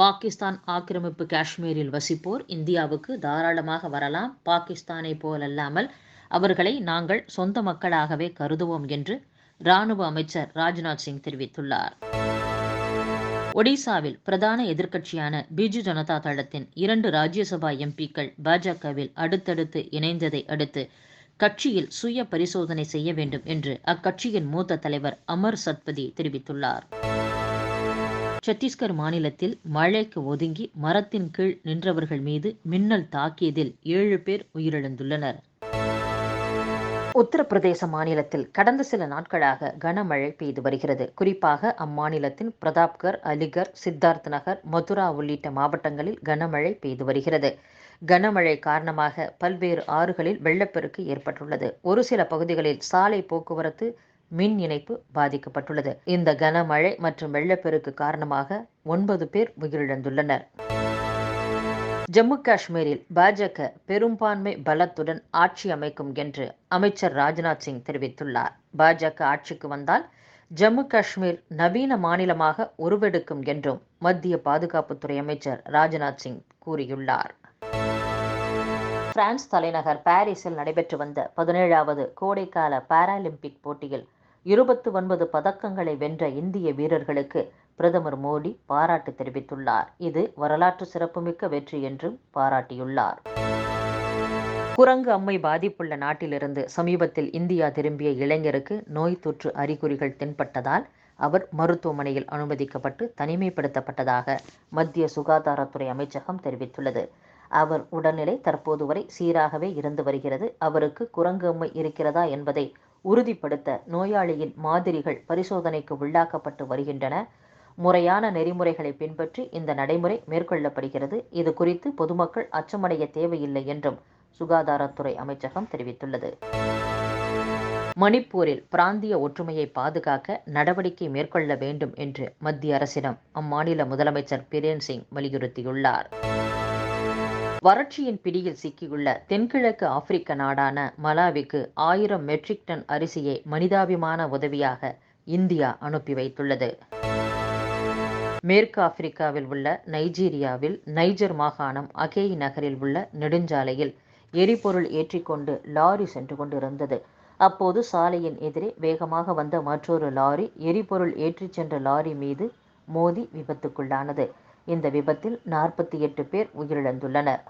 பாகிஸ்தான் ஆக்கிரமிப்பு காஷ்மீரில் வசிப்போர் இந்தியாவுக்கு தாராளமாக வரலாம். பாகிஸ்தானை போலல்லாமல் அவர்களை நாங்கள் சொந்த மக்களாகவே கருதுவோம் என்று ராணுவ அமைச்சர் ராஜ்நாத் சிங் தெரிவித்துள்ளார். ஒடிசாவில் பிரதான எதிர்க்கட்சியான பிஜு ஜனதா தளத்தின் இரண்டு ராஜ்யசபா எம்பிக்கள் பாஜகவில் அடுத்தடுத்து இணைந்ததை அடுத்து கட்சியில் சுய பரிசோதனை செய்ய வேண்டும் என்று அக்கட்சியின் மூத்த தலைவர் அமர் சத்பதி தெரிவித்துள்ளார். சத்தீஸ்கர் மாநிலத்தில் மழைக்கு ஒதுங்கி மரத்தின் கீழ் நின்றவர்கள் மீது மின்னல் தாக்கியதில் ஏழு பேர் உயிரிழந்துள்ளனர். உத்தரப்பிரதேச மாநிலத்தில் கடந்த சில நாட்களாக கனமழை பெய்து வருகிறது. குறிப்பாக அம்மாநிலத்தின் பிரதாப்கர் அலிகர் சித்தார்த் நகர் மதுரா உள்ளிட்ட மாவட்டங்களில் கனமழை பெய்து வருகிறது. கனமழை காரணமாக பல்வேறு ஆறுகளில் வெள்ளப்பெருக்கு ஏற்பட்டுள்ளது. ஒரு சில பகுதிகளில் சாலை போக்குவரத்து மின் இணைப்பு பாதிக்கப்பட்டுள்ளது. இந்த கனமழை மற்றும் வெள்ளப்பெருக்கு காரணமாக ஒன்பது பேர் உயிரிழந்துள்ளனர். ஜம்மு காஷ்மீரில் பாஜக பெரும்பான்மை பலத்துடன் ஆட்சி அமைக்கும் என்று அமைச்சர் ராஜ்நாத் சிங் தெரிவித்துள்ளார். பாஜக ஆட்சிக்கு வந்தால் ஜம்மு காஷ்மீர் நவீன மாநிலமாக உருவெடுக்கும் என்றும் மத்திய பாதுகாப்புத்துறை அமைச்சர் ராஜ்நாத் சிங் கூறியுள்ளார். பிரான்ஸ் தலைநகர் பாரிஸில் நடைபெற்று வந்த பதினேழாவது கோடைக்கால பாராலிம்பிக் போட்டியில் இருபத்து ஒன்பது பதக்கங்களை வென்ற இந்திய வீரர்களுக்கு பிரதமர் மோடி பாராட்டு தெரிவித்துள்ளார். இது வரலாற்று சிறப்புமிக்க வெற்றி என்றும் பாராட்டியுள்ளார். குரங்கு அம்மை பாதிப்புள்ள நாட்டிலிருந்து சமீபத்தில் இந்தியா திரும்பிய இளைஞருக்கு நோய் தொற்று அறிகுறிகள் தென்பட்டதால் அவர் மருத்துவமனையில் அனுமதிக்கப்பட்டு தனிமைப்படுத்தப்பட்டதாக மத்திய சுகாதாரத்துறை அமைச்சகம் தெரிவித்துள்ளது. அவர் உடல்நிலை தற்போது வரை சீராகவே இருந்து வருகிறது. அவருக்கு குரங்கு அம்மை இருக்கிறதா என்பதை உறுதிப்படுத்த நோயாளியின் மாதிரிகள் பரிசோதனைக்கு உள்ளாக்கப்பட்டு வருகின்றன. முறையான நெறிமுறைகளை பின்பற்றி இந்த நடைமுறை மேற்கொள்ளப்படுகிறது. இது குறித்து பொதுமக்கள் அச்சமடைய தேவையில்லை என்றும் சுகாதாரத்துறை அமைச்சகம் தெரிவித்துள்ளது. மணிப்பூரில் பிராந்திய ஒற்றுமையை பாதுகாக்க நடவடிக்கை மேற்கொள்ள வேண்டும் என்று மத்திய அரசிடம் அம்மாநில முதலமைச்சர் பிரேன் சிங் வலியுறுத்தியுள்ளார். வறட்சியின் பிடியில் சிக்கியுள்ள தென்கிழக்கு ஆப்பிரிக்க நாடான மலாவிக்கு ஆயிரம் மெட்ரிக் டன் அரிசியை மனிதாபிமான உதவியாக இந்தியா அனுப்பி வைத்துள்ளது. மேற்கு ஆப்பிரிக்காவில் உள்ள நைஜீரியாவில் நைஜர் மாகாணம் அகேய் நகரில் உள்ள நெடுஞ்சாலையில் எரிபொருள் ஏற்றிக்கொண்டு லாரி சென்று கொண்டிருந்தது. அப்போது சாலையின் எதிரே வேகமாக வந்த மற்றொரு லாரி எரிபொருள் ஏற்றிச் சென்ற லாரி மீது மோதி விபத்துக்குள்ளானது. இந்த விபத்தில் நாற்பத்தி எட்டு பேர் உயிரிழந்துள்ளனர்.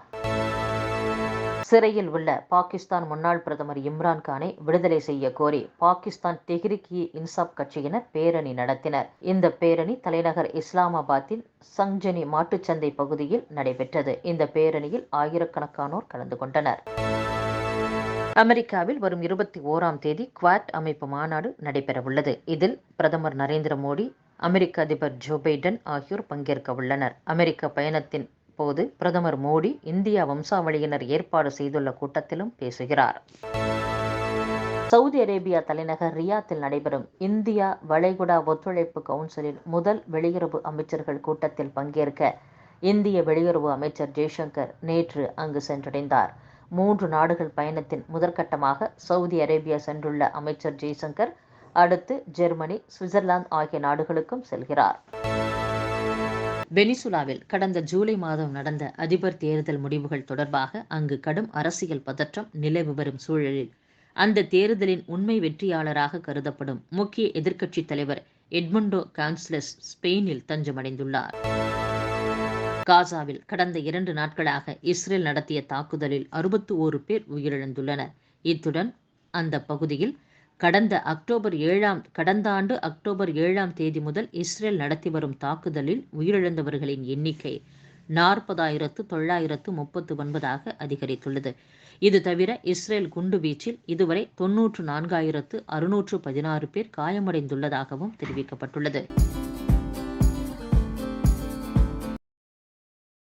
சிறையில் உள்ள பாகிஸ்தான் முன்னாள் பிரதமர் இம்ரான் கானை விடுதலை செய்ய கோரி பாகிஸ்தான் தெஹ்ரிக் இ இன்சாப் கட்சியினர் பேரணி நடத்தினர். இந்த பேரணி தலைநகர் இஸ்லாமாபாத்தின் சங்ஜனி மாட்டுச்சந்தை பகுதியில் நடைபெற்றது. இந்த பேரணியில் ஆயிரக்கணக்கானோர் கலந்து கொண்டனர். அமெரிக்காவில் வரும் இருபத்தி ஓராம் தேதி குவாட் அமைப்பு மாநாடு நடைபெறவுள்ளது. இதில் பிரதமர் நரேந்திர மோடி அமெரிக்க அதிபர் ஜோ பைடன் ஆகியோர் பங்கேற்க உள்ளனர். அமெரிக்க பயணத்தின் போது பிரதமர் மோடி இந்தியா வம்சாவளியினர் ஏற்பாடு செய்துள்ள கூட்டத்திலும் பேசுகிறார். சவுதி அரேபியா தலைநகர் ரியாத்தில் நடைபெறும் இந்தியா வளைகுடா ஒத்துழைப்பு கவுன்சிலின் முதல் வெளியுறவு அமைச்சர்கள் கூட்டத்தில் பங்கேற்க இந்திய வெளியுறவு அமைச்சர் ஜெய்சங்கர் நேற்று அங்கு சென்றடைந்தார். மூன்று நாடுகள் பயணத்தின் முதற்கட்டமாக சவுதி அரேபியா சென்றுள்ள அமைச்சர் ஜெய்சங்கர் அடுத்து ஜெர்மனி சுவிட்சர்லாந்து ஆகிய நாடுகளுக்கும் செல்கிறார். வெனிசுலாவில் கடந்த ஜூலை மாதம் நடந்த அதிபர் தேர்தல் முடிவுகள் தொடர்பாக அங்கு கடும் அரசியல் பதற்றம் நிலவி வரும் சூழலில் அந்த தேர்தலின் உண்மை வெற்றியாளராக கருதப்படும் முக்கிய எதிர்க்கட்சித் தலைவர் எட்மண்டோ கான்ஸ்லஸ் ஸ்பெயினில் தஞ்சமடைந்துள்ளார். காசாவில் கடந்த இரண்டு நாட்களாக இஸ்ரேல் நடத்திய தாக்குதலில் அறுபத்து ஓரு பேர் உயிரிழந்துள்ளனர். இத்துடன் அந்த பகுதியில் கடந்த அக்டோபர் ஏழாம் கடந்த ஆண்டு அக்டோபர் ஏழாம் தேதி முதல் இஸ்ரேல் நடத்தி வரும் தாக்குதலில் உயிரிழந்தவர்களின் எண்ணிக்கை நாற்பதாயிரத்து தொள்ளாயிரத்து முப்பத்து ஒன்பதாக அதிகரித்துள்ளது. இது தவிர இஸ்ரேல் குண்டு வீச்சில் இதுவரை தொன்னூற்று நான்காயிரத்து அறுநூற்று பதினாறு பேர் காயமடைந்துள்ளதாகவும் தெரிவிக்கப்பட்டுள்ளது.